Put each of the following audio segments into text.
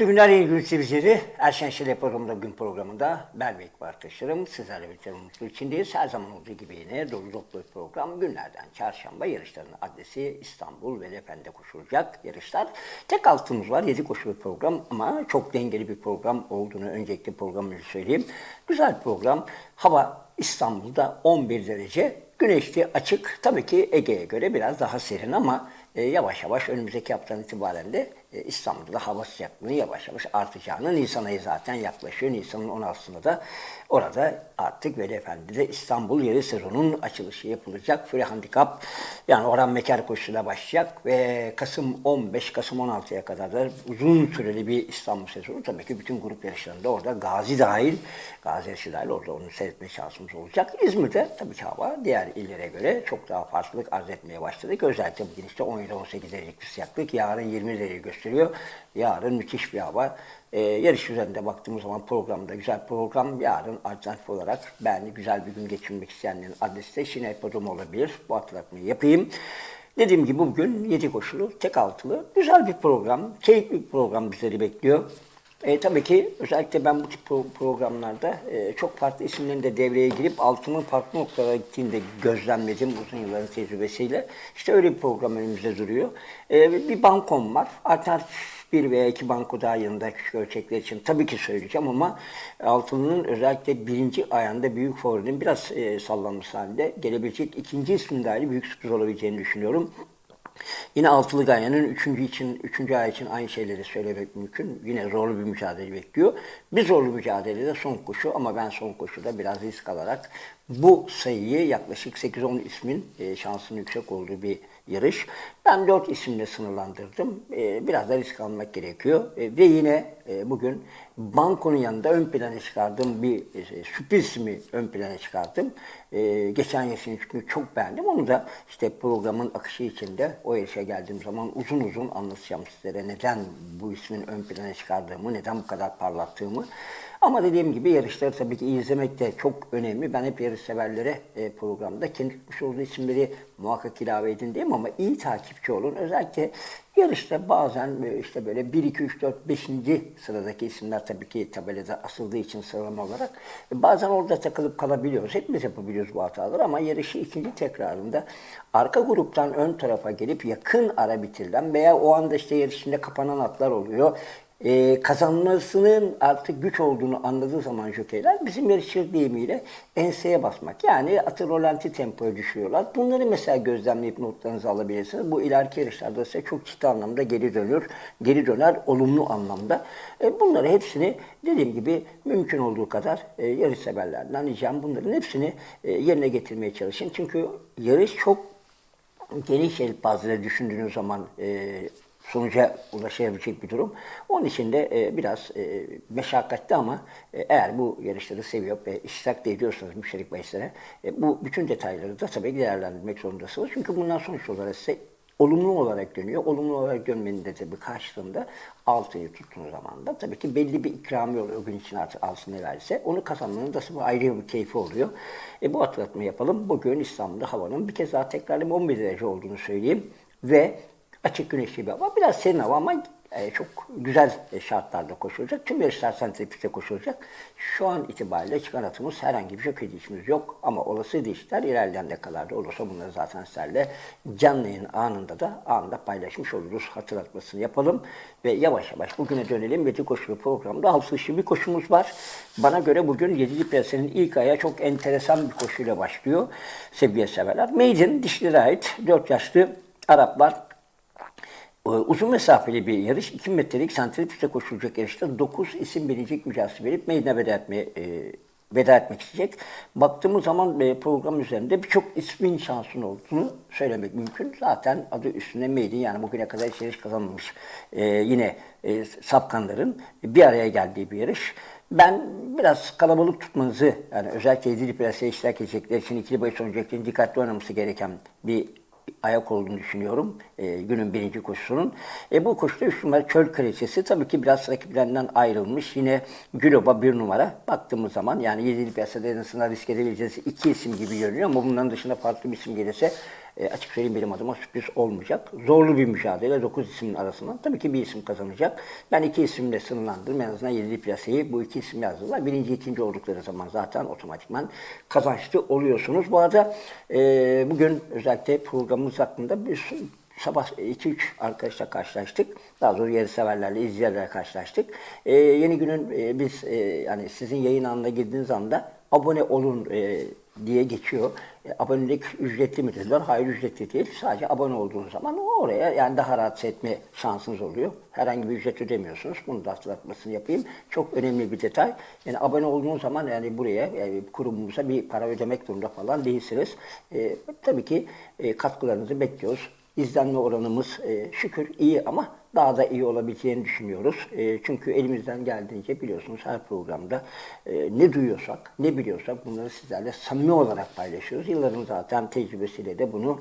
Mutlu günler, iyi gün sevgili. Erşen Şile programında gün programında ben ve ekip arkadaşlarım sizlerle birlikte mutlu içindeyiz. Her zaman olduğu gibi yine dolu dolu bir program günlerden çarşamba yarışların adresi İstanbul ve Lefen'de koşulacak yarışlar. Tek altımız var, 7 koşulu program ama çok dengeli bir program olduğunu öncelikle programı söyleyeyim. Güzel program. Hava İstanbul'da 11 derece, güneşli açık. Tabii ki Ege'ye göre biraz daha serin ama e, yavaş yavaş önümüzdeki haftadan itibaren de e, İstanbul'da da hava sıcaklığı yavaş yavaş artacağını Nisan ayı zaten yaklaşıyor. Nisan'ın 16'sında da orada artık Veli Efendi'de İstanbul yarı sezonun açılışı yapılacak. Free Handicap yani Orhan Meker koşusuyla başlayacak ve Kasım 15, Kasım 16'ya kadar da uzun süreli bir İstanbul sezonu. Tabii ki bütün grup yarışlarında orada Gazi dahil, Gazi yarışı dahil orada onu seyretme şansımız olacak. İzmir'de tabii ki hava diğer illere göre çok daha farklılık arz etmeye başladık. Özellikle bugün işte 17-18 derecelik sıcaklık. Yarın 20 derece gösteriyor. Yarın müthiş bir hava. Ee, yarış üzerinde baktığımız zaman programda güzel program. Yarın alternatif olarak ben güzel bir gün geçirmek isteyenlerin adresi de Şine Podum olabilir. Bu hatırlatmayı yapayım. Dediğim gibi bugün 7 koşulu, tek altılı, güzel bir program, keyifli bir program bizleri bekliyor. E, tabii ki özellikle ben bu tip pro- programlarda e, çok farklı isimlerin de devreye girip altının farklı noktalara gittiğini de gözlemledim uzun yılların tecrübesiyle. İşte öyle bir program önümüzde duruyor. E, bir bankom var. Alternatif bir veya iki banko daha yanında küçük ölçekler için tabii ki söyleyeceğim ama altının özellikle birinci ayağında büyük favorinin biraz e, sallanmış halinde gelebilecek ikinci ismin dahi büyük sürpriz olabileceğini düşünüyorum. Yine altılı ganyanın üçüncü için, üçüncü ay için aynı şeyleri söylemek mümkün. Yine zorlu bir mücadele bekliyor. Bir zorlu mücadelede son koşu ama ben son koşuda biraz risk alarak bu sayıyı yaklaşık 8-10 ismin e, şansının yüksek olduğu bir yarış. Ben 4 isimle sınırlandırdım. E, biraz da risk almak gerekiyor. E, ve yine e, bugün bankonun yanında ön plana çıkardığım bir e, sürpriz ismi ön plana çıkardım. E, geçen yaşını çünkü çok beğendim. Onu da işte programın akışı içinde o yaşa geldiğim zaman uzun uzun anlatacağım sizlere neden bu ismin ön plana çıkardığımı, neden bu kadar parlattığımı. Ama dediğim gibi yarışları tabii ki izlemek de çok önemli. Ben hep yarış severlere e, programda kendi tutmuş olduğu isimleri muhakkak ilave edin diyeyim ama iyi takipçi olun. Özellikle yarışta bazen e, işte böyle 1, 2, 3, 4, 5. sıradaki isimler tabii ki tabelada asıldığı için sıralama olarak e, bazen orada takılıp kalabiliyoruz. Hepimiz yapabiliyoruz bu hataları ama yarışı ikinci tekrarında arka gruptan ön tarafa gelip yakın ara bitirilen veya o anda işte yarışında kapanan atlar oluyor e, kazanmasının artık güç olduğunu anladığı zaman jokeyler bizim yarışçı deyimiyle enseye basmak. Yani atı rolanti tempoya düşüyorlar. Bunları mesela gözlemleyip notlarınızı alabilirsiniz. Bu ileriki yarışlarda size çok ciddi anlamda geri dönür. Geri döner olumlu anlamda. E, bunları hepsini dediğim gibi mümkün olduğu kadar e, yarış severlerden ricam bunların hepsini e, yerine getirmeye çalışın. Çünkü yarış çok geniş elpazede düşündüğünüz zaman e, sonuca ulaşabilecek bir durum. Onun için de e, biraz e, meşakkatli ama e, eğer bu yarışları seviyor ve iştirak da ediyorsanız müşterik bahislere e, bu bütün detayları da tabii değerlendirmek zorundasınız. Çünkü bundan sonuç olarak size olumlu olarak dönüyor. Olumlu olarak dönmenin de tabii karşılığında altıyı tuttuğunuz zaman da tabii ki belli bir ikramiye oluyor o gün için artık altını verirse. Onu kazanmanın da ayrı bir keyfi oluyor. E, bu hatırlatmayı yapalım. Bugün İstanbul'da havanın bir kez daha tekrarlayayım 11 derece olduğunu söyleyeyim. Ve açık güneşli bir hava. Biraz serin hava ama e, çok güzel e, şartlarda koşulacak. Tüm yarışlar sentetikte koşulacak. Şu an itibariyle çıkan atımız herhangi bir jockey değişimiz yok. Ama olası değişiklikler ilerleyen dakikalarda olursa bunları zaten sizlerle canlı yayın anında da anında paylaşmış oluruz. Hatırlatmasını yapalım. Ve yavaş yavaş bugüne dönelim. Ve koşulu programda altı dışı bir koşumuz var. Bana göre bugün 7. piyasanın ilk aya çok enteresan bir koşuyla başlıyor. Sevgili severler. Maiden dişlere ait 4 yaşlı Araplar Uzun mesafeli bir yarış, 2 metrelik santrifüze koşulacak yarışta 9 isim bilecek mücadele verip meydana veda etmeye, e, veda etmek isteyecek. Baktığımız zaman e, program üzerinde birçok ismin şansının olduğunu söylemek mümkün. Zaten adı üstünde Meydin yani bugüne kadar hiç yarış kazanmamış e, yine e, sapkanların bir araya geldiği bir yarış. Ben biraz kalabalık tutmanızı, yani özellikle yedili plasaya iştirak edecekler için ikili bahis oynayacakların dikkatli oynaması gereken bir ayak olduğunu düşünüyorum e, günün birinci koşusunun. E, bu koşuda 3 numara Çöl Kraliçesi tabii ki biraz rakiplerinden ayrılmış. Yine Güloba bir numara baktığımız zaman yani 7'li piyasada en azından risk edebileceğiniz iki isim gibi görünüyor ama bunların dışında farklı bir isim gelirse e, açık söyleyeyim benim adıma sürpriz olmayacak. Zorlu bir mücadele 9 ismin arasından. Tabii ki bir isim kazanacak. Ben iki isimle sınırlandırdım. En azından 7 piyasayı bu iki isim yazdılar. Birinci, ikinci oldukları zaman zaten otomatikman kazançlı oluyorsunuz. Bu arada e, bugün özellikle programımız hakkında bir sabah 2-3 arkadaşla karşılaştık. Daha doğrusu yarı severlerle, izleyicilerle karşılaştık. Ee, yeni günün e, biz e, yani sizin yayın anına girdiğiniz anda abone olun e, diye geçiyor. E, abonelik ücretli mi dediler? Hayır ücretli değil. Sadece abone olduğunuz zaman oraya yani daha rahat setme şansınız oluyor. Herhangi bir ücret ödemiyorsunuz. Bunu da hatırlatmasını yapayım. Çok önemli bir detay. Yani abone olduğunuz zaman yani buraya yani kurumumuza bir para ödemek durumunda falan değilsiniz. E, tabii ki e, katkılarınızı bekliyoruz. İzlenme oranımız e, şükür iyi ama daha da iyi olabileceğini düşünüyoruz. E, çünkü elimizden geldiğince biliyorsunuz her programda e, ne duyuyorsak, ne biliyorsak bunları sizlerle samimi olarak paylaşıyoruz. Yılların zaten tecrübesiyle de bunu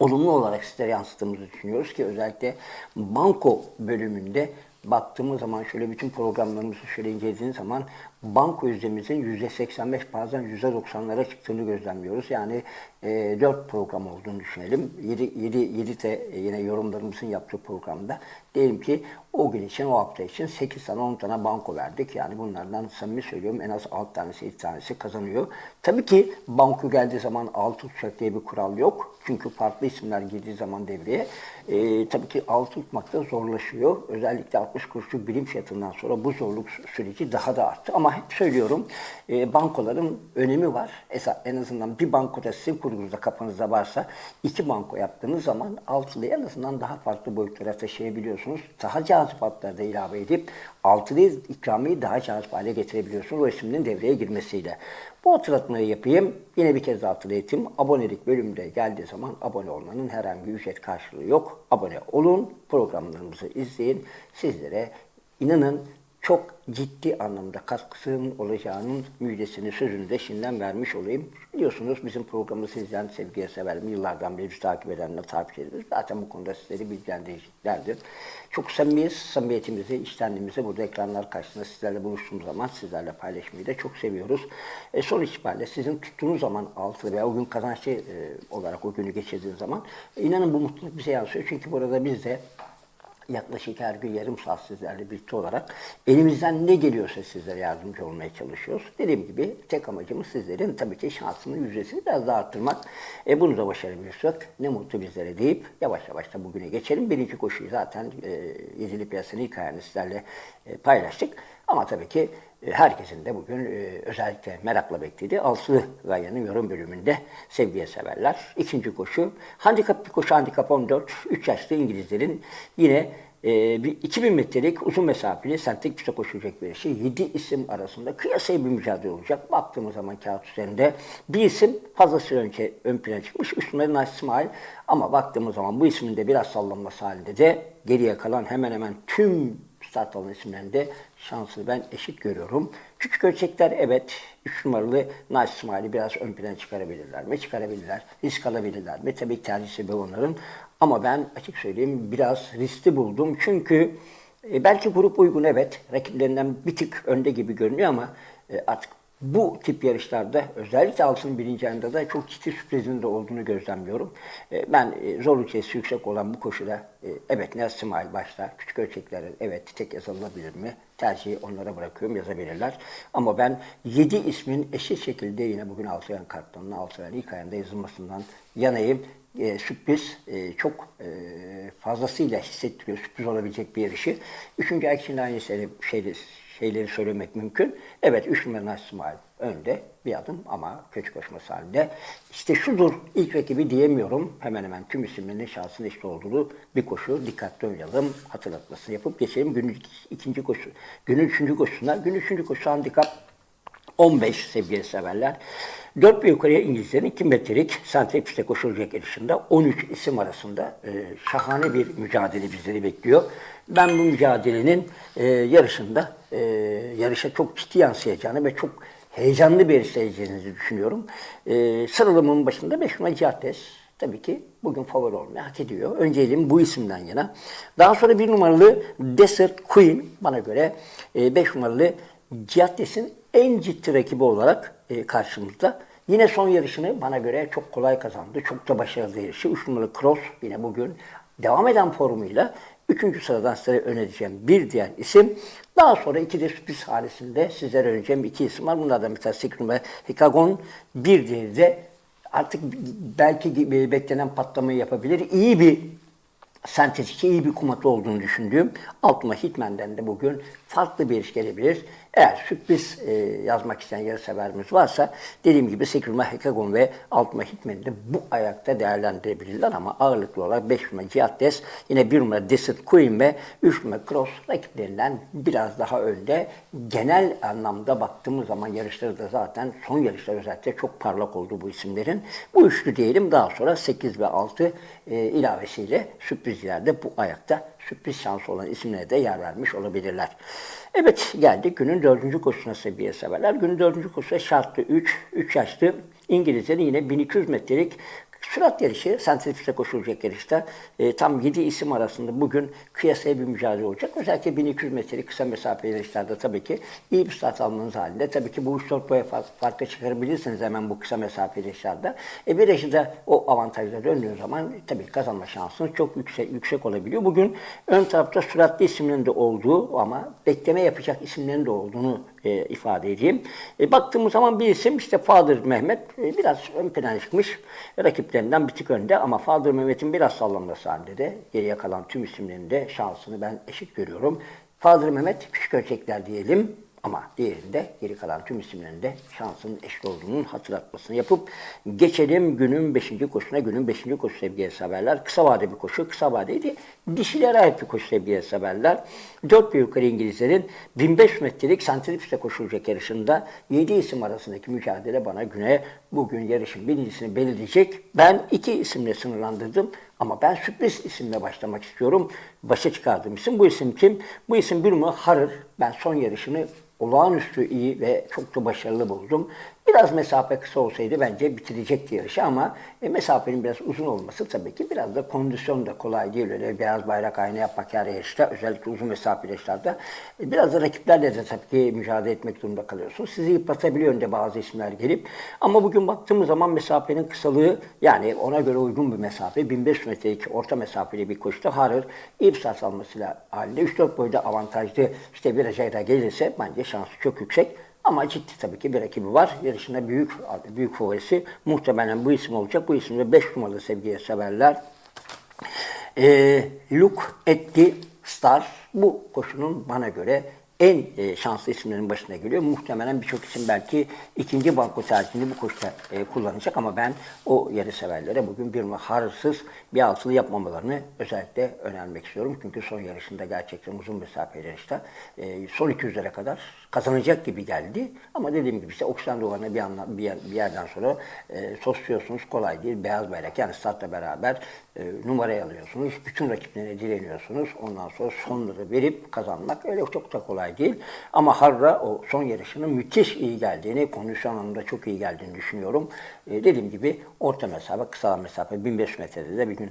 olumlu olarak sizlere yansıttığımızı düşünüyoruz ki özellikle banko bölümünde baktığımız zaman şöyle bütün programlarımızı şöyle incelediğiniz zaman banko yüzdemizin %85 bazen %90'lara çıktığını gözlemliyoruz. Yani e, 4 program olduğunu düşünelim. 7, 7, 7 de yine yorumlarımızın yaptığı programda diyelim ki o gün için, o hafta için 8 tane 10 tane banko verdik. Yani bunlardan samimi söylüyorum en az 6 tanesi 7 tanesi kazanıyor. Tabii ki banko geldiği zaman 6 tutacak diye bir kural yok. Çünkü farklı isimler girdiği zaman devreye e, tabii ki 6 tutmakta zorlaşıyor. Özellikle 60 kuruşluk birim fiyatından sonra bu zorluk süreci daha da arttı. Ama hep söylüyorum e, bankoların önemi var. Esa, en azından bir bankoda sizin kurgunuzda kafanızda varsa iki banko yaptığınız zaman altılıyı en azından daha farklı boyutlara taşıyabiliyorsunuz. Daha cazip hatlarda ilave edip altılı ikramiyi daha cazip hale getirebiliyorsunuz o isimlerin devreye girmesiyle. Bu hatırlatmayı yapayım. Yine bir kez hatırlatayım. Abonelik bölümünde geldiği zaman abone olmanın herhangi bir ücret karşılığı yok. Abone olun, programlarımızı izleyin. Sizlere inanın çok ciddi anlamda katkısının olacağının müjdesini sözünü de şimdiden vermiş olayım. Biliyorsunuz bizim programımızı izleyen sevgiye severim. Yıllardan beri bizi takip edenler takip ediyoruz. Zaten bu konuda sizleri bilgilendiricilerdir. Çok samimiyiz. Samimiyetimizi, içtenliğimizi burada ekranlar karşısında sizlerle buluştuğumuz zaman sizlerle paylaşmayı da çok seviyoruz. E, son itibariyle sizin tuttuğunuz zaman altı veya o gün kazançlı e, olarak o günü geçirdiğiniz zaman e, inanın bu mutluluk bize yansıyor. Çünkü burada biz de yaklaşık her gün yarım saat sizlerle birlikte olarak elimizden ne geliyorsa sizlere yardımcı olmaya çalışıyoruz. Dediğim gibi tek amacımız sizlerin tabii ki şansının yüzdesini biraz daha arttırmak. E, bunu da başarabilirsek ne mutlu bizlere deyip yavaş yavaş da bugüne geçelim. Birinci koşuyu zaten e, yedili piyasanın ayağını sizlerle e, paylaştık. Ama tabii ki herkesin de bugün e, özellikle merakla beklediği Altılı Gayan'ın yorum bölümünde sevgiye severler. İkinci koşu, handikap bir koşu handikap 14, 3 yaşlı İngilizlerin yine e, bir 2000 metrelik uzun mesafeli sentek piste koşulacak bir şey. 7 isim arasında kıyasaya bir mücadele olacak. Baktığımız zaman kağıt üzerinde bir isim fazlasıyla önce ön plana çıkmış. Üstünde Nice İsmail. Ama baktığımız zaman bu ismin de biraz sallanması halinde de geriye kalan hemen hemen tüm start alan isimlerinde şansını ben eşit görüyorum. Küçük ölçekler evet 3 numaralı Nice İsmail'i biraz ön plana çıkarabilirler mi? Çıkarabilirler. Risk alabilirler mi? Tabii tercih sebebi onların. Ama ben açık söyleyeyim biraz riskli buldum. Çünkü e, belki grup uygun evet. Rakiplerinden bir tık önde gibi görünüyor ama e, artık bu tip yarışlarda özellikle altın birinci ayında da çok ciddi sürprizin de olduğunu gözlemliyorum. E, Ben e, zorluk çeşidi yüksek olan bu koşuda e, evet Naz İsmail başta küçük ölçeklerin evet tek yazılabilir mi? Tercihi onlara bırakıyorum yazabilirler. Ama ben 7 ismin eşit şekilde yine bugün Altıyan kartlarının Altıyan ilk ayında yazılmasından yanayım. E, sürpriz e, çok e, fazlasıyla hissettiriyor. Sürpriz olabilecek bir yarışı. Üçüncü ay için aynı şeyleri söylemek mümkün. Evet 3 numaralı İsmail önde bir adım ama kötü koşması halinde. İşte şudur ilk rakibi diyemiyorum. Hemen hemen tüm isimlerin şansın eşit olduğu bir koşu. Dikkatli oynayalım. Hatırlatmasını yapıp geçelim. Günün ikinci koşu. Günün üçüncü koşusuna. Günün üçüncü koşusu handikap 15 sevgili severler. 4 bir yukarıya İngilizlerin 2 metrelik Santeps'te koşulacak yarışında 13 isim arasında e, şahane bir mücadele bizleri bekliyor. Ben bu mücadelenin e, yarışında e, yarışa çok ciddi yansıyacağını ve çok heyecanlı bir yarış düşünüyorum. E, sıralamanın başında 5 numara Cihates. Tabii ki bugün favori olmayı hak ediyor. Önceliğim bu isimden yana. Daha sonra bir numaralı Desert Queen bana göre 5 numaralı Cihattes'in en ciddi rakibi olarak e, karşımızda. Yine son yarışını bana göre çok kolay kazandı. Çok da başarılı yarışı. 3 numaralı Cross yine bugün devam eden formuyla 3. sıradan size önereceğim bir diğer isim. Daha sonra iki de sürpriz hanesinde sizlere önereceğim iki isim var. Bunlardan bir tanesi 2 numara Hikagon. Bir diğeri de artık belki beklenen patlamayı yapabilir. İyi bir sentetik iyi bir kumatı olduğunu düşündüğüm Altıma Hitman'den de bugün farklı bir iş gelebilir. Eğer sürpriz e, yazmak isteyen yarışseverimiz varsa dediğim gibi Sekirma Hekagon ve Altıma Hitman'i de bu ayakta değerlendirebilirler ama ağırlıklı olarak 5 numara Cihattes, yine 1 numara Desert Queen ve 3 numara Cross rakiplerinden biraz daha önde. Genel anlamda baktığımız zaman yarışları da zaten son yarışlar özellikle çok parlak oldu bu isimlerin. Bu üçlü diyelim daha sonra 8 ve 6 e, ilavesiyle sürprizlerde bu ayakta sürpriz şansı olan isimlere de yer vermiş olabilirler. Evet geldik günün dördüncü koşusuna seviye severler. Günün dördüncü koşusu şartlı 3, 3 yaşlı İngilizlerin yine 1200 metrelik Sürat yarışı, sentetikte koşulacak yarışta e, tam 7 isim arasında bugün kıyasaya bir mücadele olacak. Özellikle 1200 metrelik kısa mesafe yarışlarda tabii ki iyi bir start almanız halinde. Tabii ki bu 3-4 boya farklı çıkarabilirsiniz hemen bu kısa mesafe yarışlarda. E, bir yarışta o avantajla döndüğü zaman tabii kazanma şansınız çok yüksek, yüksek olabiliyor. Bugün ön tarafta süratli isimlerin de olduğu ama bekleme yapacak isimlerin de olduğunu e, ifade edeyim. E, baktığımız zaman bir isim işte Fadır Mehmet e, biraz ön plana çıkmış. Rakiplerinden bir tık önde ama Fadır Mehmet'in biraz sallanması halinde de geriye kalan tüm isimlerinde şansını ben eşit görüyorum. Fadır Mehmet küçük ölçekler diyelim. Ama diğerinde geri kalan tüm isimlerinde şansın eşit olduğunun hatırlatmasını yapıp geçelim günün 5. koşuna. Günün 5. koşu sevgili haberler. Kısa vade bir koşu. Kısa vadeydi. Dişilere ait bir koşu sevgili haberler. 4 bir yukarı İngilizlerin 1500 metrelik santripiste koşulacak yarışında 7 isim arasındaki mücadele bana güne bugün yarışın birincisini belirleyecek. Ben iki isimle sınırlandırdım. Ama ben sürpriz isimle başlamak istiyorum. Başa çıkardığım isim bu isim kim? Bu isim bir numara Harır. Ben son yarışını olağanüstü iyi ve çok da başarılı buldum. Biraz mesafe kısa olsaydı bence bitirecekti yarışı ama e, mesafenin biraz uzun olması tabii ki biraz da kondisyon da kolay değil. Öyle beyaz bayrak aynı yapmak her yarışta özellikle uzun mesafeli yarışlarda. E, biraz da rakiplerle de tabii ki mücadele etmek durumunda kalıyorsunuz. Sizi yıpratabiliyor önde bazı isimler gelip. Ama bugün baktığımız zaman mesafenin kısalığı yani ona göre uygun bir mesafe. 1500 metrelik orta mesafeli bir koşuda Harır iyi bir sars almasıyla halinde 3-4 boyda avantajlı işte bir da gelirse bence şansı çok yüksek. Ama ciddi tabii ki bir rakibi var. Yarışında büyük büyük favorisi muhtemelen bu isim olacak. Bu isimde 5 numaralı sevgiye severler. Ee, Luke Etti Star bu koşunun bana göre en e, şanslı isimlerin başına geliyor. Muhtemelen birçok isim belki ikinci banko tercihini bu koşuda e, kullanacak ama ben o yarı severlere bugün bir harsız bir altılı yapmamalarını özellikle önermek istiyorum. Çünkü son yarışında gerçekten uzun mesafe yarışta e, son 200'lere kadar kazanacak gibi geldi. Ama dediğim gibi işte oksijen duvarına bir, anla, bir, yer, bir yerden sonra e, sosluyorsunuz. Kolay değil. Beyaz bayrak yani startla beraber numarayı alıyorsunuz. Bütün rakiplerine direniyorsunuz. Ondan sonra sonları verip kazanmak öyle çok da kolay değil. Ama Harra o son yarışının müthiş iyi geldiğini, kondisyon anlamında çok iyi geldiğini düşünüyorum. E, dediğim gibi orta mesafe, kısa mesafe 1500 metrede de bir gün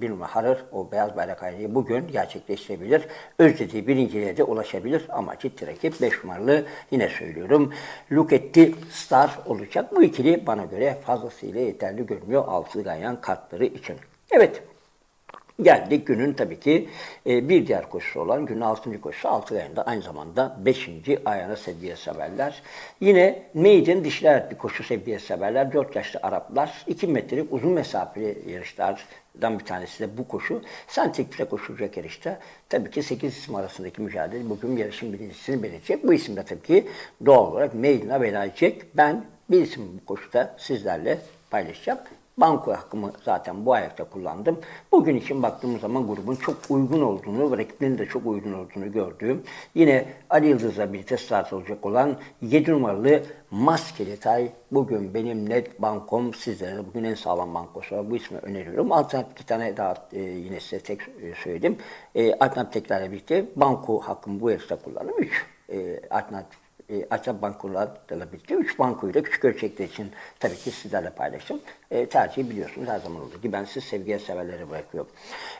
bir numara Harır o beyaz bayrak aynayı bugün gerçekleştirebilir. Özlediği birinciliğe de ulaşabilir ama ciddi rakip 5 numaralı yine söylüyorum. Luketti Star olacak. Bu ikili bana göre fazlasıyla yeterli görünüyor altı ganyan kartları için. Evet. Geldik günün tabii ki e, bir diğer koşusu olan günün 6. koşusu 6 ayında aynı zamanda 5. ayağına seviye severler. Yine maiden dişler bir koşu seviye severler. 4 yaşlı Araplar 2 metrelik uzun mesafeli yarışlardan bir tanesi de bu koşu. Sentikte koşulacak yarışta tabii ki 8 isim arasındaki mücadele bugün yarışın birincisini belirleyecek. Bu isim de tabii ki doğal olarak maiden'a verecek. Ben bir isim bu koşuda sizlerle paylaşacağım. Banko hakkımı zaten bu ayakta kullandım. Bugün için baktığımız zaman grubun çok uygun olduğunu ve de çok uygun olduğunu gördüğüm yine Ali Yıldız'la birlikte start olacak olan 7 numaralı Maskeli Tay bugün benim net bankom sizlere bugün en sağlam bankosu bu ismi öneriyorum. Alternatif iki tane daha e, yine size tek e, söyledim. E, alternatif teklerle birlikte banko hakkımı bu yarışta kullandım. 3 e, alternatif e, Açap bankolarla birlikte 3 bankoyu da küçük ölçekler için tabii ki sizlerle paylaştım. E, tercihi biliyorsunuz her zaman olduğu gibi ben siz sevgiye severlere bırakıyorum.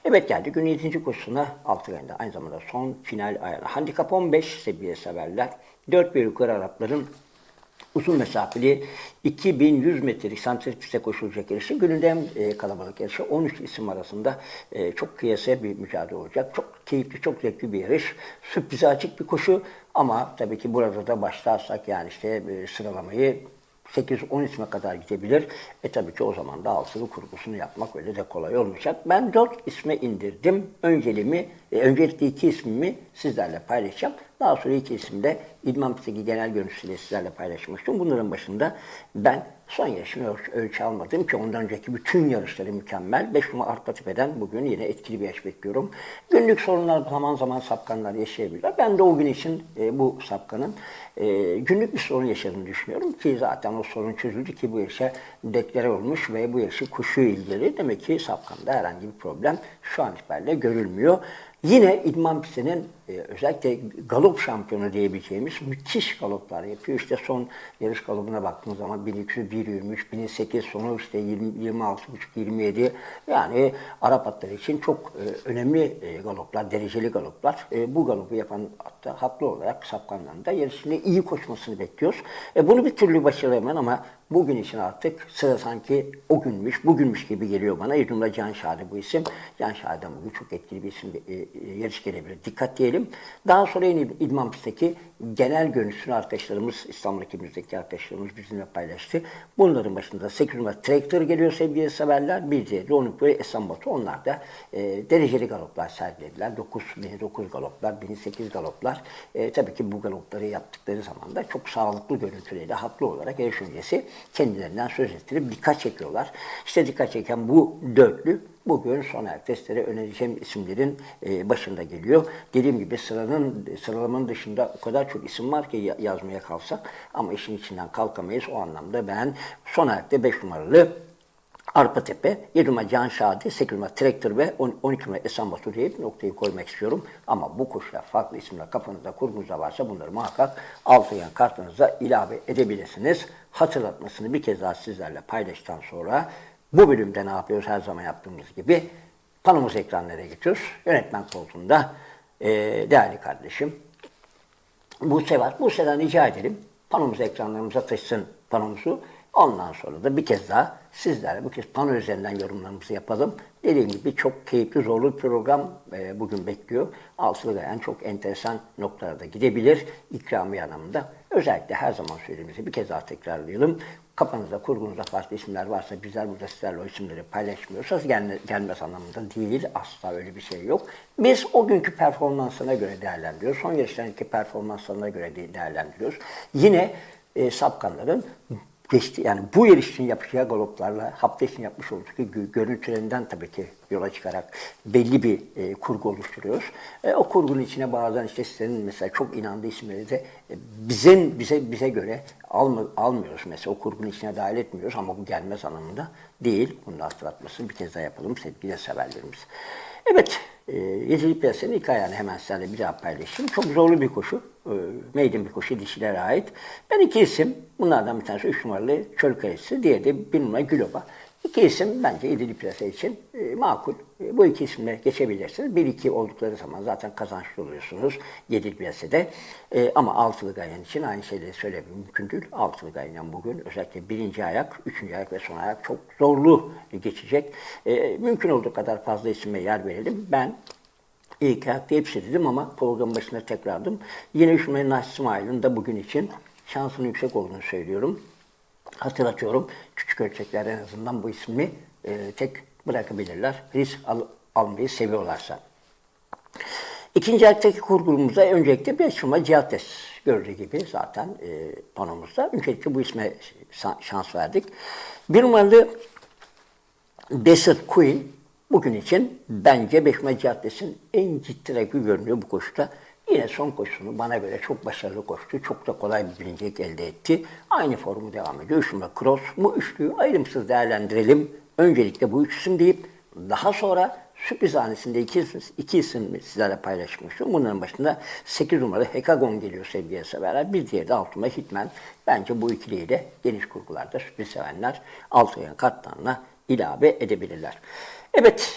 Evet geldi gün 7. koşusuna 6 ayında aynı zamanda son final ayarı. Handikap 15 seviye severler. 4 bir yukarı Arapların uzun mesafeli 2100 metrelik santrifüze piste koşulacak yarışı. Günün en e, kalabalık yarışı 13 isim arasında e, çok kıyasaya bir mücadele olacak. Çok keyifli, çok zevkli bir yarış. Sürprize açık bir koşu ama tabii ki burada da başlarsak yani işte e, sıralamayı 8-10 isme kadar gidebilir. E tabii ki o zaman da altılı kurgusunu yapmak öyle de kolay olmayacak. Ben 4 isme indirdim. Önceliğimi, e, öncelikle iki ismimi sizlerle paylaşacağım. Daha sonra iki isim de İdman Pisteki genel görüntüsüyle sizlerle paylaşmak istiyorum. Bunların başında ben son yarışını öl- ölçü almadım ki ondan önceki bütün yarışları mükemmel. 5 numara Arpa Tepe'den bugün yine etkili bir yarış bekliyorum. Günlük sorunlar zaman zaman sapkanlar yaşayabilirler. Ben de o gün için e, bu sapkanın e, günlük bir sorun yaşadığını düşünüyorum ki zaten o sorun çözüldü ki bu yarışa deklare olmuş ve bu yarışı kuşu ilgili. Demek ki sapkanda herhangi bir problem şu an itibariyle görülmüyor. Yine İdman Pistinin e, özellikle galop şampiyonu diyebileceğimiz müthiş galoplar yapıyor. İşte son yarış galopuna baktığımız zaman 1201 yürümüş, 1008 sonu işte 20, 26,5 27 yani Arap atları için çok e, önemli e, galoplar, dereceli galoplar. E, bu galopu yapan hatta haklı olarak sapkanların da yarışında iyi koşmasını bekliyoruz. E, bunu bir türlü başaramayan ama bugün için artık sıra sanki o günmüş, bugünmüş gibi geliyor bana. İdumla Can Şadi bu isim. Can Şadi'den bugün çok etkili bir isim e, e, yarış gelebilir. Dikkat diyelim. Daha sonra yine İdman Pist'teki genel görüntüsünü arkadaşlarımız, İstanbul ekibimizdeki arkadaşlarımız bizimle paylaştı. Bunların başında 8 numara Traktör geliyor sevgili severler. Bir diğeri 12 numara Esen Batu. Onlar da e, dereceli galoplar sergilediler. 9, 1009 galoplar, 1008 galoplar. E, tabii ki bu galopları yaptıkları zaman da çok sağlıklı görüntüleri haklı olarak yarış öncesi kendilerinden söz ettirip dikkat çekiyorlar. İşte dikkat çeken bu dörtlü bugün son ayak testlere önereceğim isimlerin e, başında geliyor. Dediğim gibi sıranın sıralamanın dışında o kadar çok isim var ki ya- yazmaya kalsak ama işin içinden kalkamayız. O anlamda ben son ayakta 5 numaralı Arpatepe, 7 numara Can Şadi, 8 numara Traktör ve 10 12 numara Esen Batu diye bir noktayı koymak istiyorum. Ama bu koşular farklı isimler kafanızda kurgunuzda varsa bunları muhakkak alt yan kartınıza ilave edebilirsiniz. Hatırlatmasını bir kez daha sizlerle paylaştıktan sonra bu bölümde ne yapıyoruz her zaman yaptığımız gibi panomuz ekranlara geçiyoruz. Yönetmen koltuğunda eee, değerli kardeşim Buse var. Buse'den rica edelim. Panomuzu ekranlarımıza taşısın panomuzu. Ondan sonra da bir kez daha sizlerle bu kez pano üzerinden yorumlarımızı yapalım. Dediğim gibi çok keyifli, zorlu bir program e, bugün bekliyor. Altılı Gayan çok enteresan noktalarda gidebilir. İkramiye anlamında. Özellikle her zaman söylediğimizi bir kez daha tekrarlayalım. Kafanızda, kurgunuzda farklı isimler varsa bizler burada sizlerle o isimleri paylaşmıyorsanız gelme, gelmez anlamında değil. Asla öyle bir şey yok. Biz o günkü performansına göre değerlendiriyoruz. Son yarışlarındaki performanslarına göre de- değerlendiriyoruz. Yine e, sapkanların geçti yani bu yarış için yapacağı galoplarla hafta için yapmış olduğu gö- görüntülerinden tabii ki yola çıkarak belli bir e, kurgu oluşturuyoruz. E, o kurgunun içine bazen işte senin mesela çok inandığı isimleri de e, bizim bize bize göre alma, almıyoruz mesela o kurgunun içine dahil etmiyoruz ama bu gelmez anlamında değil. Bunu da hatırlatmasını bir kez daha yapalım sevgili severlerimiz. Evet, e, Yedili Piyasanın ilk ayağını hemen sizlerle bir daha paylaşayım. Çok zorlu bir koşu. E, maiden bir koşu dişilere ait. Ben iki isim, bunlardan bir tanesi 3 numaralı Çöl Kayısı, diğeri de 1 numara Güloba. İki isim bence Yedili Piyasa için e, makul. E, bu iki isimle geçebilirsiniz. Bir iki oldukları zaman zaten kazançlı oluyorsunuz Yedili Piyasa'da. E, ama altılı gayen için aynı şeyleri söylemek mümkün değil. Altılı gayen bugün özellikle birinci ayak, üçüncü ayak ve son ayak çok zorlu geçecek. E, mümkün olduğu kadar fazla isime yer verelim. Ben İlk ayakta hepsi dedim ama programın başında tekrarladım. Yine numaralı Naş İsmail'in de bugün için şansının yüksek olduğunu söylüyorum. Hatırlatıyorum. Küçük ölçeklerde en azından bu ismi e, tek bırakabilirler. Risk al- almayı seviyorlarsa. İkinci ayaktaki kurgumuzda öncelikle bir numara Cihates gördüğü gibi zaten e, panomuzda. Öncelikle bu isme şa- şans verdik. Bir numaralı Desert Queen bugün için bence Beşme Caddesi'nin en ciddi rakibi görünüyor bu koşuda. Yine son koşusunu bana göre çok başarılı koştu. Çok da kolay bir birincilik elde etti. Aynı formu devam ediyor. Üç numara Cross. Bu üçlüyü ayrımsız değerlendirelim. Öncelikle bu üç isim deyip daha sonra sürpriz hanesinde iki, isim- iki isim sizlerle paylaşmıştım. Bunların başında 8 numaralı Hekagon geliyor sevgili severler. Bir diğeri de 6 numaralı Hitman. Bence bu ikiliyi de geniş kurgularda sürpriz sevenler altı yan kartlarına ilave edebilirler. Evet,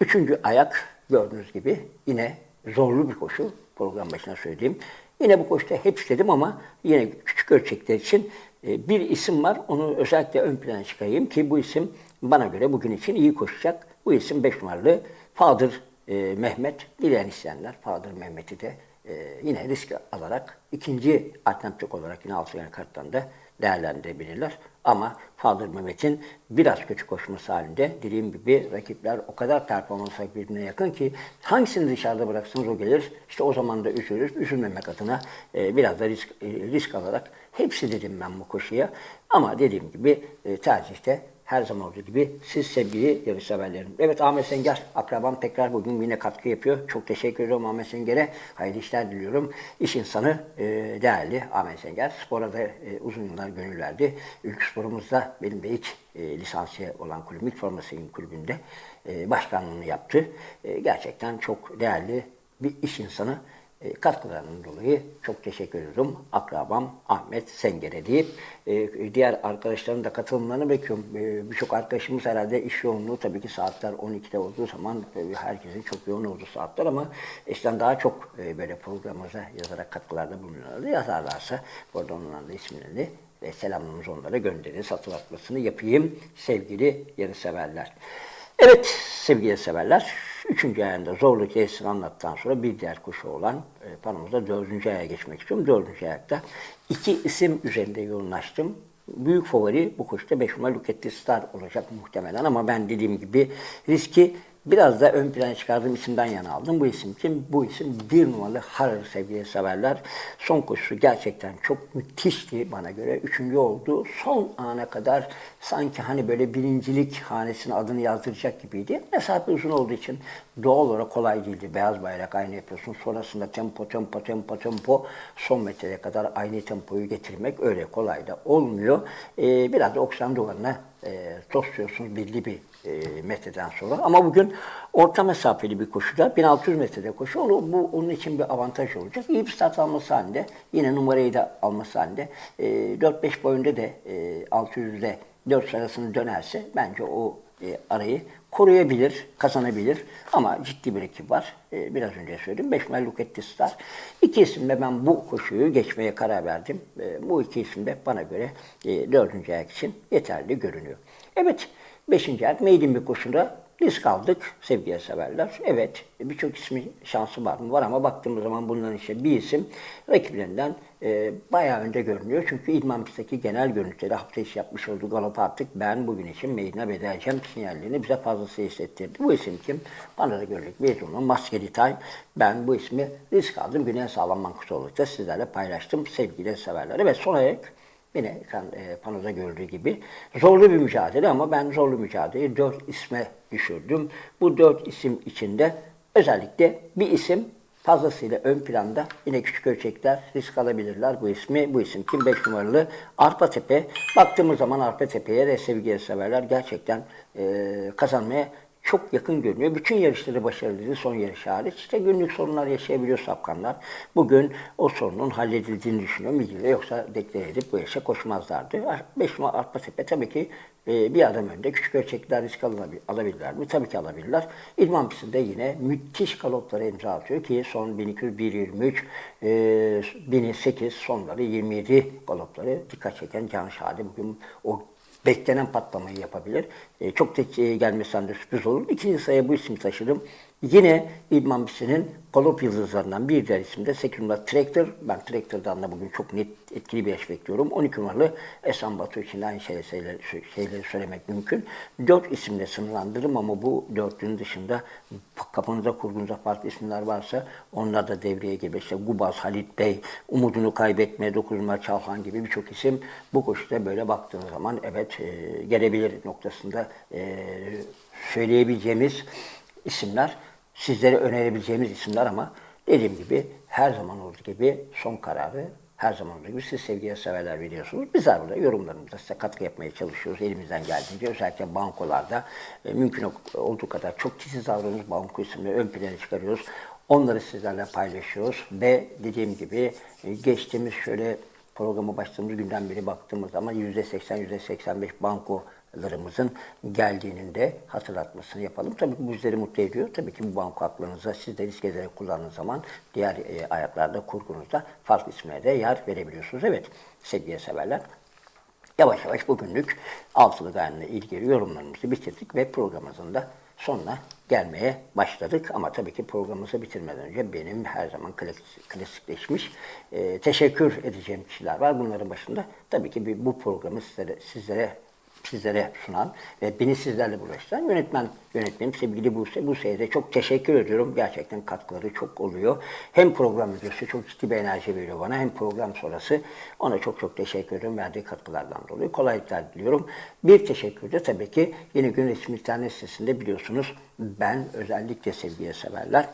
üçüncü ayak gördüğünüz gibi yine zorlu bir koşu. Program başına söyleyeyim. Yine bu koşuda hep istedim ama yine küçük ölçekler için e, bir isim var. Onu özellikle ön plana çıkarayım ki bu isim bana göre bugün için iyi koşacak. Bu isim 5 numaralı Fadır e, Mehmet. Dileyen isteyenler Fadır Mehmet'i de e, yine risk alarak ikinci alternatif olarak yine altı yani karttan da değerlendirebilirler. Ama Fadır Mehmet'in biraz kötü koşması halinde dediğim gibi rakipler o kadar performans birbirine yakın ki hangisini dışarıda bıraksanız o gelir. İşte o zaman da üzülürüz. Üzülmemek adına e, biraz da risk, e, risk alarak hepsi dedim ben bu koşuya. Ama dediğim gibi e, tercihte her zaman olduğu gibi siz sevgili yarışseverlerim. Evet Ahmet Senger, akrabam tekrar bugün yine katkı yapıyor. Çok teşekkür ediyorum Ahmet Senger'e. Hayırlı işler diliyorum. İş insanı e, değerli Ahmet Senger. Spora da e, uzun yıllar gönül verdi. Ülkü sporumuzda benim de ilk e, lisansiye olan kulübüm, ilk formasyon kulübünde e, başkanlığını yaptı. E, gerçekten çok değerli bir iş insanı. E, katkılarının dolayı çok teşekkür ediyorum. Akrabam Ahmet Senger'e deyip e, diğer arkadaşların da katılımlarını bekliyorum. E, Birçok arkadaşımız herhalde iş yoğunluğu tabii ki saatler 12'de olduğu zaman e, herkesin çok yoğun olduğu saatler ama eskiden daha çok e, böyle programımıza yazarak katkılarda bulunuyorlardı. Yazarlarsa burada onların da ismini ve selamımızı onlara göndeririz. Hatırlatmasını yapayım sevgili yarışseverler. Evet sevgili severler, üçüncü ayında zorluk hissini anlattıktan sonra bir diğer koşu olan e, panomuzda dördüncü aya geçmek istiyorum. Dördüncü ayakta iki isim üzerinde yoğunlaştım. Büyük favori bu koşuda 5 numara Luketti Star olacak muhtemelen ama ben dediğim gibi riski biraz da ön plana çıkardığım isimden yana aldım. Bu isim kim? Bu isim bir numaralı Harar sevgili severler. Son koşusu gerçekten çok müthişti bana göre. Üçüncü oldu. Son ana kadar sanki hani böyle birincilik hanesine adını yazdıracak gibiydi. Mesafe uzun olduğu için doğal olarak kolay değildi. Beyaz bayrak aynı yapıyorsun. Sonrasında tempo tempo tempo tempo son metreye kadar aynı tempoyu getirmek öyle kolay da olmuyor. Ee, biraz da oksijen duvarına e, tosluyorsunuz belli bir e, metreden sonra. Ama bugün orta mesafeli bir koşuda 1600 metrede koşu. Onu, bu onun için bir avantaj olacak. İyi bir start alması halinde yine numarayı da alması halinde e, 4-5 boyunda da e, 600'de 4 sırasını dönerse bence o e, arayı koruyabilir, kazanabilir. Ama ciddi bir ekip var. E, biraz önce söyledim. 5 numaralı Luketti Star. İki isimle ben bu koşuyu geçmeye karar verdim. E, bu iki isim de bana göre e, dördüncü ayak için yeterli görünüyor. Evet, beşinci maiden bir koşuda risk aldık sevgili severler. Evet, birçok ismi şansı var mı? Var ama baktığımız zaman bunların işte bir isim rakiplerinden e, bayağı önde görünüyor. Çünkü İdman pistteki genel görüntüleri hafta içi yapmış olduğu galop artık ben bugün için meydana bedelleyeceğim sinyallerini bize fazlası hissettirdi. Bu isim kim? Bana da gördük. Bezon'un Maskeli Time. Ben bu ismi risk aldım. Güney Sağlam Bankası olarak da sizlerle paylaştım sevgili severler. Evet son ayak Yine ekran e, panoda gördüğü gibi zorlu bir mücadele ama ben zorlu mücadeleyi dört isme düşürdüm. Bu dört isim içinde özellikle bir isim fazlasıyla ön planda. Yine küçük ölçekler risk alabilirler bu ismi. Bu isim kim? 5 numaralı Arpa Tepe. Baktığımız zaman Arpa Tepe'ye de sevgili severler gerçekten e, kazanmaya çok yakın görünüyor. Bütün yarışları başarılıydı son yarış hariç. İşte günlük sorunlar yaşayabiliyor sapkanlar. Bugün o sorunun halledildiğini düşünüyorum. İlgili yoksa deklar edip bu yarışa koşmazlardı. 5 numara Arpa Tepe tabii ki e, bir adım önde. Küçük ölçekler risk alabil- alabilirler mi? Tabii ki alabilirler. İdman pistinde yine müthiş galoplara imza atıyor ki son 1200, 123, e, 1008 sonları 27 galopları dikkat çeken Can Şadi bugün o beklenen patlamayı yapabilir. E, çok da e, gelmesinden de sürpriz olur. İkinci sıraya bu ismi taşıdım. Yine İdman Bisi'nin Kolop yıldızlarından bir diğer isim de 8 numaralı Tractor. Ben Tractor'dan da bugün çok net etkili bir yaş bekliyorum. 12 numaralı Esen Batu için aynı şeyleri, şeyleri, söylemek mümkün. 4 isimle sınırlandırırım ama bu dörtlünün dışında kafanıza kurduğunuzda farklı isimler varsa onlar da devreye gibi. İşte Gubaz, Halit Bey, umudunu kaybetme, 9 numara Çalhan gibi birçok isim bu koşuda böyle baktığınız zaman evet e, gelebilir noktasında e, söyleyebileceğimiz isimler, sizlere önerebileceğimiz isimler ama dediğim gibi her zaman olduğu gibi son kararı her zaman olduğu gibi siz sevgili severler veriyorsunuz. Bizler burada yorumlarımızda size katkı yapmaya çalışıyoruz elimizden geldiğince. Özellikle bankolarda e, mümkün olduğu kadar çok titiz davranıyoruz. Banko isimleri ön plana çıkarıyoruz. Onları sizlerle paylaşıyoruz ve dediğim gibi e, geçtiğimiz şöyle programa başladığımız günden beri baktığımız zaman %80, %85 bankolarımızın geldiğinin de hatırlatmasını yapalım. Tabii ki bu bizleri mutlu ediyor. Tabii ki bu banko haklarınıza siz de risk ederek kullandığınız zaman diğer e, ayaklarda kurgunuzda farklı isimlere de yer verebiliyorsunuz. Evet sevgili severler. Yavaş yavaş bugünlük altılı gayenle ilgili yorumlarımızı bitirdik ve programımızın da sonuna gelmeye başladık. Ama tabii ki programımızı bitirmeden önce benim her zaman klasik- klasikleşmiş e, teşekkür edeceğim kişiler var. Bunların başında tabii ki bir, bu programı sizlere, sizlere sizlere sunan ve beni sizlerle buluşturan yönetmen yönetmenim sevgili Buse. Buse'ye de çok teşekkür ediyorum. Gerçekten katkıları çok oluyor. Hem program öncesi çok ciddi bir enerji veriyor bana hem program sonrası ona çok çok teşekkür ediyorum verdiği katkılardan dolayı. Kolaylıklar diliyorum. Bir teşekkür de tabii ki Yeni Gün Resmi internet sitesinde biliyorsunuz ben özellikle sevgiye severler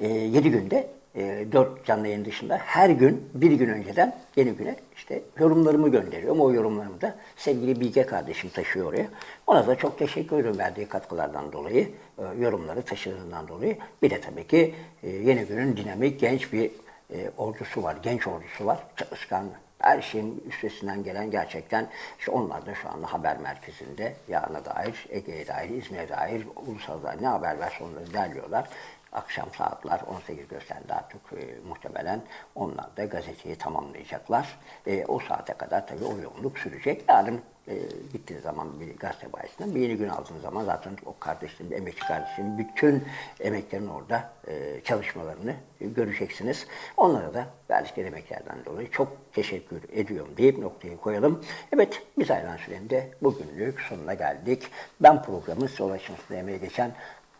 e, 7 günde e, 4 canlı yayın dışında her gün bir gün önceden yeni güne işte yorumlarımı gönderiyorum. O yorumlarımı da sevgili Bilge kardeşim taşıyor oraya. Ona da çok teşekkür ediyorum verdiği katkılardan dolayı, e, yorumları taşıdığından dolayı. Bir de tabii ki e, yeni günün dinamik genç bir e, ordusu var, genç ordusu var. Çalışkan, her şeyin üstesinden gelen gerçekten işte onlar da şu anda haber merkezinde yarına dair, Ege'ye dair, İzmir'e dair, ulusal ne haber varsa onları derliyorlar. Akşam saatler 18 gösterdi artık e, muhtemelen onlar da gazeteyi tamamlayacaklar. E, o saate kadar tabii o yoğunluk sürecek. Yarın e, gittiğiniz zaman bir gazete bayisinden bir yeni gün aldığınız zaman zaten o kardeşlerin, emekçi kardeşlerin bütün emeklerin orada e, çalışmalarını göreceksiniz. Onlara da verdikleri emeklerden dolayı çok teşekkür ediyorum deyip noktayı koyalım. Evet biz ayrılan sürenin de bugünlük sonuna geldik. Ben programın size ulaşmasında emeği geçen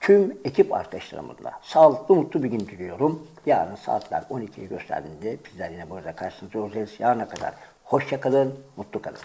tüm ekip arkadaşlarımızla sağlıklı mutlu bir gün diliyorum. Yarın saatler 12'yi gösterdiğinde bizler yine burada karşınızda olacağız. Yarına kadar hoşça kalın, mutlu kalın.